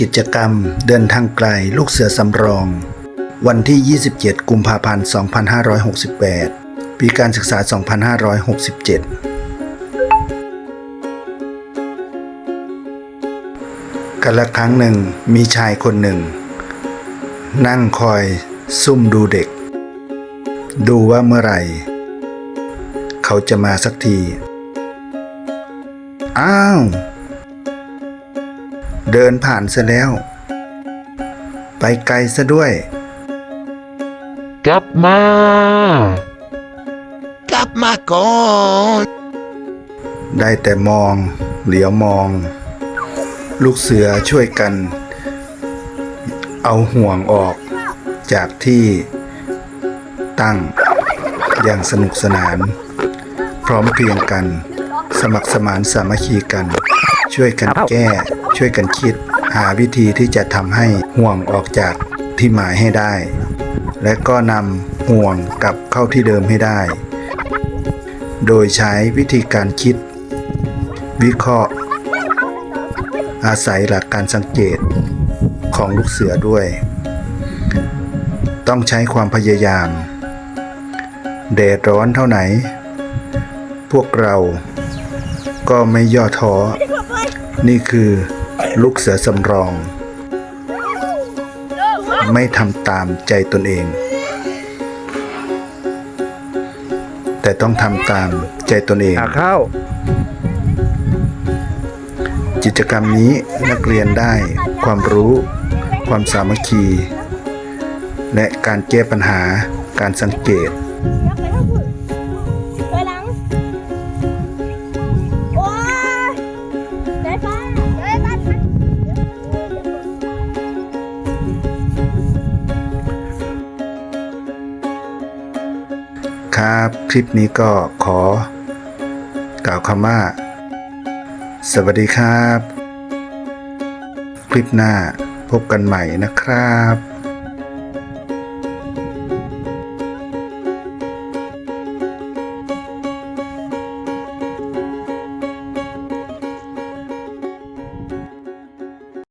กิจกรรม เดินทางไกลลูกเสือสำรอง วันที่ 27 กุมภาพันธ์ 2568 ปีการศึกษา 2567กันละครั้งหนึ่งมีชายคนหนึ่ง นั่งคอยซุ่มดูเด็ก ดูว่าเมื่อไหร่ เขาจะมาสักที อ้าว เดินผ่านซะแล้ว ไปไกลซะด้วย กลับมา กลับมาก่อน ได้แต่มอง เหลียวมอง ลูกเสือช่วยกัน เอาห่วงออกจากที่ตั้งอย่างสนุกสนาน พร้อมเพรียงกัน สมัครสมานสามัคคีกัน ช่วยกันแก้ ช่วยกันคิด หาวิธีที่จะทำให้ห่วงออกจากที่หมายให้ได้ และก็นำห่วงกลับเข้าที่เดิมให้ได้ โดยใช้วิธีการคิด วิเคราะห์ อาศัยหลักการสังเกตของลูกเสือด้วย ต้องใช้ความพยายามแดดร้อนเท่าไหน พวกเราก็ไม่ย่อท้อ นี่คือ ลูกเสือสำรอง ไม่ทำตามใจตนเอง แต่ต้องทำตามใจตนเอง หาข้าว กิจกรรมนี้นักเรียนได้ความรู้ ความสามัคคี และการแก้ปัญหาการสังเกต ครับ คลิปนี้ก็ขอ กล่าวคำว่า สวัสดีครับ คลิปหน้าพบกันใหม่นะครับ